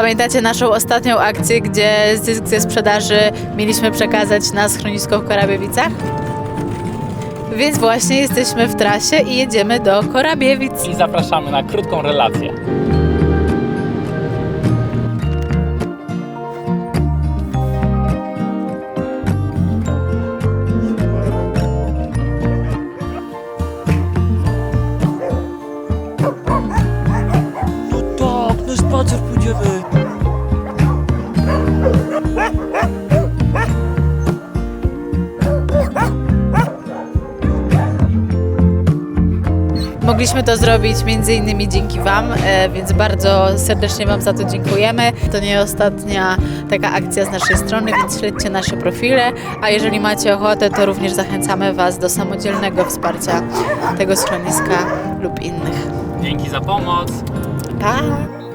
Pamiętacie naszą ostatnią akcję, gdzie zysk ze sprzedaży mieliśmy przekazać na schronisko w Korabiewicach? Więc właśnie jesteśmy w trasie i jedziemy do Korabiewic. I zapraszamy na krótką relację. Pójdziemy. Mogliśmy to zrobić między innymi dzięki Wam, e, więc bardzo serdecznie Wam za to dziękujemy. To nie ostatnia taka akcja z naszej strony, więc śledźcie nasze profile, a jeżeli macie ochotę, to również zachęcamy Was do samodzielnego wsparcia tego schroniska lub innych. Dzięki za pomoc. Pa!